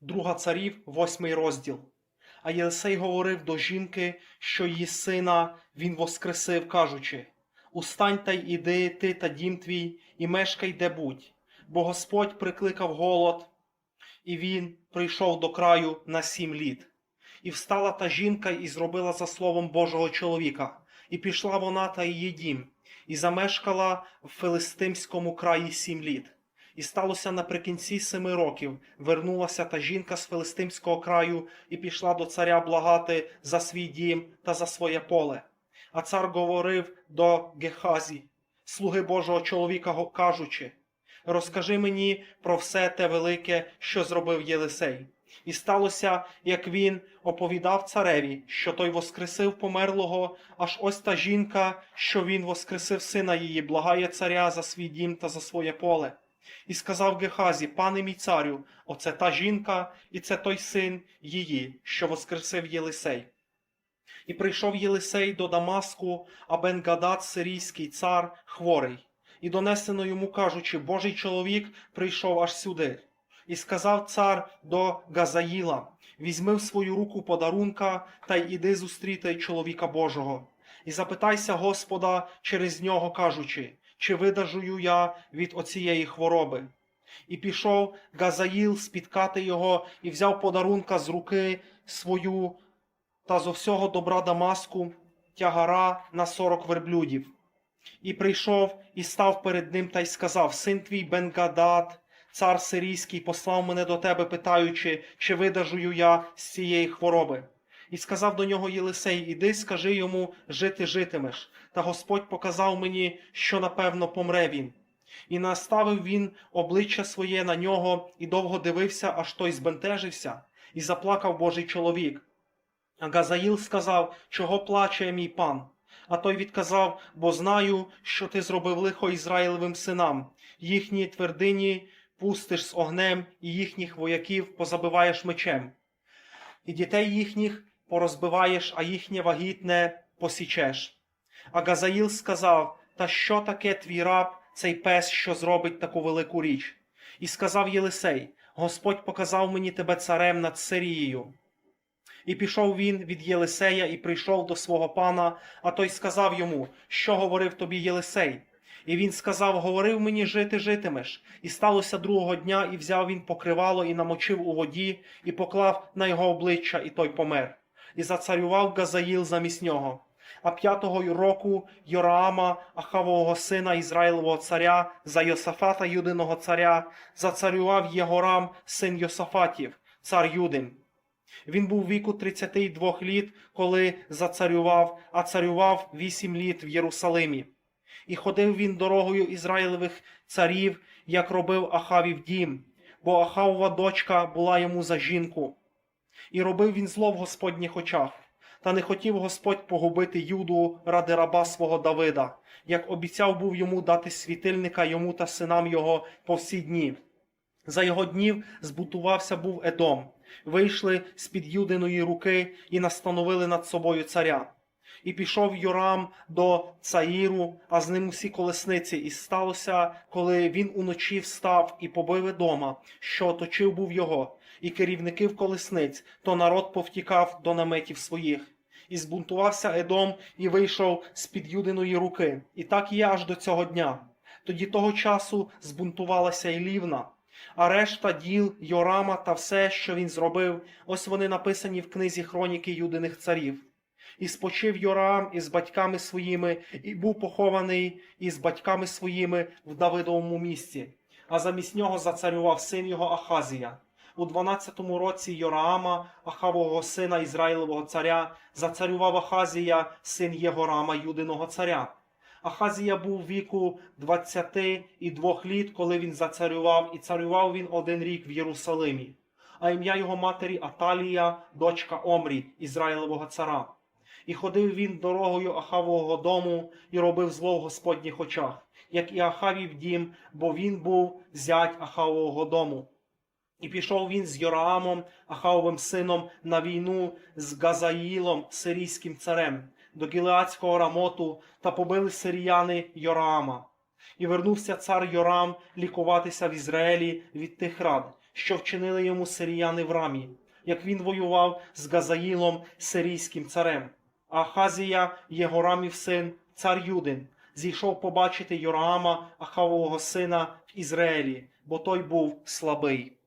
Друга царів, восьмий розділ. А Єлисей говорив до жінки, що її сина він воскресив, кажучи: Устань та й іди, ти та дім твій, і мешкай де будь, бо Господь прикликав голод, і він прийшов до краю на сім літ. І встала та жінка і зробила за словом Божого чоловіка, і пішла вона та її дім, і замешкала в Филистимському краї сім літ. І сталося наприкінці семи років, вернулася та жінка з Филистимського краю і пішла до царя благати за свій дім та за своє поле. А цар говорив до Гехазі, слуги Божого чоловіка, кажучи: Розкажи мені про все те велике, що зробив Єлисей. І сталося, як він оповідав цареві, що той воскресив померлого, аж ось та жінка, що він воскресив сина її, благає царя за свій дім та за своє поле. І сказав Гехазі, пане мій царю, оце та жінка, і це той син її, що воскресив Єлисей. І прийшов Єлисей до Дамаску, а Бенгадад, сирійський цар, хворий, і донесено йому кажучи, Божий чоловік прийшов аж сюди. І сказав цар до Газаїла: Візьми в свою руку подарунка та й іди зустріти чоловіка Божого. І запитайся Господа через нього, кажучи, чи видажую я від оцієї хвороби. І пішов Газаїл спіткати його і взяв подарунка з руки свою та зо всього добра Дамаску тягара на сорок верблюдів. І прийшов і став перед ним та й сказав: Син твій Бенгадад, цар сирійський, послав мене до тебе, питаючи, чи видажую я з цієї хвороби. І сказав до нього Єлисей: Іди, скажи йому, жити житимеш. Та Господь показав мені, що напевно помре він. І наставив він обличчя своє на нього і довго дивився, аж той збентежився, і заплакав Божий чоловік. А Газаїл сказав, чого плаче мій пан? А той відказав, бо знаю, що ти зробив лихо Ізраїлевим синам, їхні твердині пустиш з огнем, і їхніх вояків позабиваєш мечем, і дітей їхніх порозбиваєш, а їхнє вагітне посічеш. А Газаїл сказав: Та що таке твій раб, цей пес, що зробить таку велику річ? І сказав Єлисей: Господь показав мені тебе царем над Сирією. І пішов він від Єлисея і прийшов до свого пана, а той сказав йому, що говорив тобі Єлисей. І він сказав: Говорив мені жити житимеш. І сталося другого дня, і взяв він покривало і намочив у воді, і поклав на його обличчя, і той помер. І зацарював Газаїл замість нього. А п'ятого року Йораама, Ахавового сина Ізраїлового царя, за Йосафата Юдиного царя, зацарював Єгорам, син Йосафатів, цар Юдин. Він був віку 32 літ, коли зацарював, а царював 8 літ в Єрусалимі. І ходив він дорогою Ізраїлевих царів, як робив Ахавів дім, бо Ахавова дочка була йому за жінку. І робив він зло в Господніх очах. Та не хотів Господь погубити Юду ради раба свого Давида, як обіцяв був йому дати світильника йому та синам його по всі дні. За його днів збутувався був Едом, вийшли з-під Юдиної руки і настановили над собою царя. І пішов Йорам до Цаїру, а з ним усі колесниці. І сталося, коли він уночі встав і побив Едома, що оточив був його, і керівників колесниць, то народ повтікав до наметів своїх. І збунтувався Едом і вийшов з-під Юдиної руки. І так є аж до цього дня. Тоді того часу збунтувалася і лівна. А решта діл Йорама та все, що він зробив, ось вони написані в книзі хроніки Юдиних царів. І спочив Йорам із батьками своїми, і був похований із батьками своїми в Давидовому місці. А замість нього зацарював син його Ахазія. У 12-му році Йораама, Ахавого сина Ізраїлевого царя, зацарював Ахазія, син Єгорама, Юдиного царя. Ахазія був віку 22 літ, коли він зацарював, і царював він один рік в Єрусалимі. А ім'я його матері Аталія, дочка Омрі, Ізраїлевого цара. І ходив він дорогою Ахавового дому і робив зло в Господніх очах, як і Ахавів дім, бо він був зять Ахавового дому. І пішов він з Йораамом, Ахавовим сином, на війну з Газаїлом, сирійським царем, до Гілеацького рамоту, та побили сиріяни Йораама. І вернувся цар Йорам лікуватися в Ізраїлі від тих рад, що вчинили йому сиріяни в рамі, як він воював з Газаїлом, сирійським царем. Ахазія, Єгорамів син, цар Юдин, зійшов побачити Йораама, Ахавового сина в Ізраїлі, бо той був слабий.